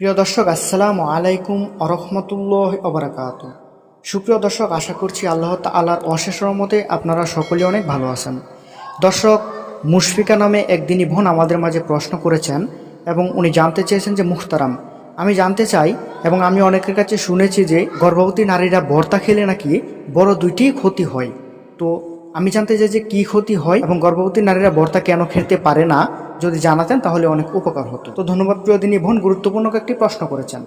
প্রিয় দর্শক, আসসালামু আলাইকুম আরহামতুল্লাহ অবরাকাত সুপ্রিয় দর্শক, আশা করছি আল্লাহ তালার অশেষ রহমতে আপনারা সকলে অনেক ভালো আছেন। দর্শক, মুশফিকা নামে একদিনই বোন আমাদের মাঝে প্রশ্ন করেছেন এবং উনি জানতে চেয়েছেন যে, মুখতারাম, আমি জানতে চাই এবং আমি অনেকের কাছে শুনেছি যে, গর্ভবতী নারীরা ভর্তা খেলে নাকি বড় দুইটি ক্ষতি হয়। তো আমি জানতে চাই যে কি ক্ষতি হয় এবং গর্ভবতী নারীরা ভর্তা কেন খেতে পারে না? যদি জানাতেন তাহলে অনেক উপকার হতো। তো ধন্যবাদ প্রিয় দিনী বোন, গুরুত্বপূর্ণ একটি প্রশ্ন করেছেন।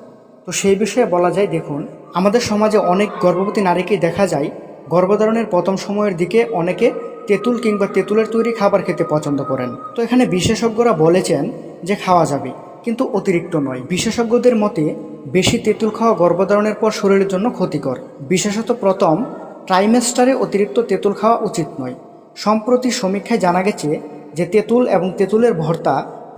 তো সেই বিষয়ে বলা যায়, দেখুন, আমাদের সমাজে অনেক গর্ভবতী নারীকেই দেখা যায় গর্ভধারণের প্রথম সময়ের দিকে অনেকে তেঁতুল কিংবা তেঁতুলের তৈরি খাবার খেতে পছন্দ করেন। তো এখানে বিশেষজ্ঞরা বলেছেন যে খাওয়া যাবে, কিন্তু অতিরিক্ত নয়। বিশেষজ্ঞদের মতে, বেশি তেঁতুল খাওয়া গর্ভধারণের পর শরীরের জন্য ক্ষতিকর। বিশেষত প্রথম ট্রাইমেস্টারে অতিরিক্ত তেঁতুল খাওয়া উচিত নয়। সম্প্রতি সমীক্ষায় জানা গেছে যে তেঁতুল এবং তেঁতুলের ভর্তা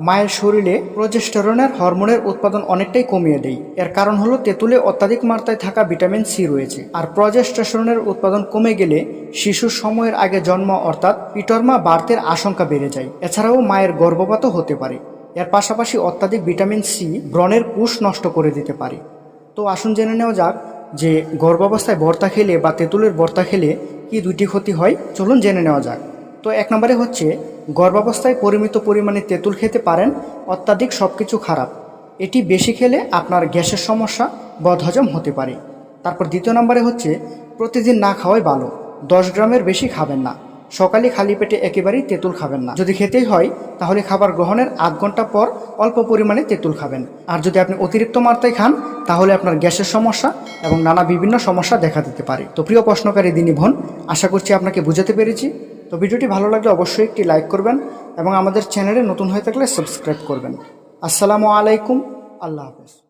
মায়ের শরীরে প্রজেস্টেরনের হরমোনের উৎপাদন অনেকটাই কমিয়ে দেয়। এর কারণ হলো তেঁতুলে অত্যাধিক মাত্রায় থাকা ভিটামিন সি রয়েছে। আর প্রজেস্টেশনের উৎপাদন কমে গেলে শিশুর সময়ের আগে জন্ম অর্থাৎ পিটর্মা বার্তের আশঙ্কা বেড়ে যায়। এছাড়াও মায়ের গর্ভপাতও হতে পারে। এর পাশাপাশি অত্যাধিক ভিটামিন সি ব্রণের কুশ নষ্ট করে দিতে পারে। তো আসুন জেনে নেওয়া যাক যে গর্ভাবস্থায় ভর্তা খেলে বা তেঁতুলের ভর্তা খেলে কি দুইটি ক্ষতি হয়, চলুন জেনে নেওয়া যাক। তো এক নম্বরে হচ্ছে, গর্ভাবস্থায় পরিমিত পরিমাণে তেঁতুল খেতে পারেন, অত্যাধিক সব কিছু খারাপ। এটি বেশি খেলে আপনার গ্যাসের সমস্যা, বদহজম হতে পারে। তারপর দ্বিতীয় নম্বরে হচ্ছে, প্রতিদিন না খাওয়াই ভালো। দশ গ্রামের বেশি খাবেন না। সকালে খালি পেটে একেবারেই তেঁতুল খাবেন না। যদি খেতেই হয়, তাহলে খাবার গ্রহণের আধ ঘণ্টা পর অল্প পরিমাণে তেঁতুল খাবেন। আর যদি আপনি অতিরিক্ত মাত্রায় খান, তাহলে আপনার গ্যাসের সমস্যা এবং নানা বিভিন্ন সমস্যা দেখা দিতে পারে। তো প্রিয় প্রশ্নকারী দিনী ভন আশা করছি আপনাকে বুঝাতে পেরেছি। তো ভিডিওটি ভালো লাগলে অবশ্যই একটি লাইক করবেন এবং আমাদের চ্যানেলে নতুন হয়ে থাকলে সাবস্ক্রাইব করবেন। আসসালামু আলাইকুম, আল্লাহ হাফেজ।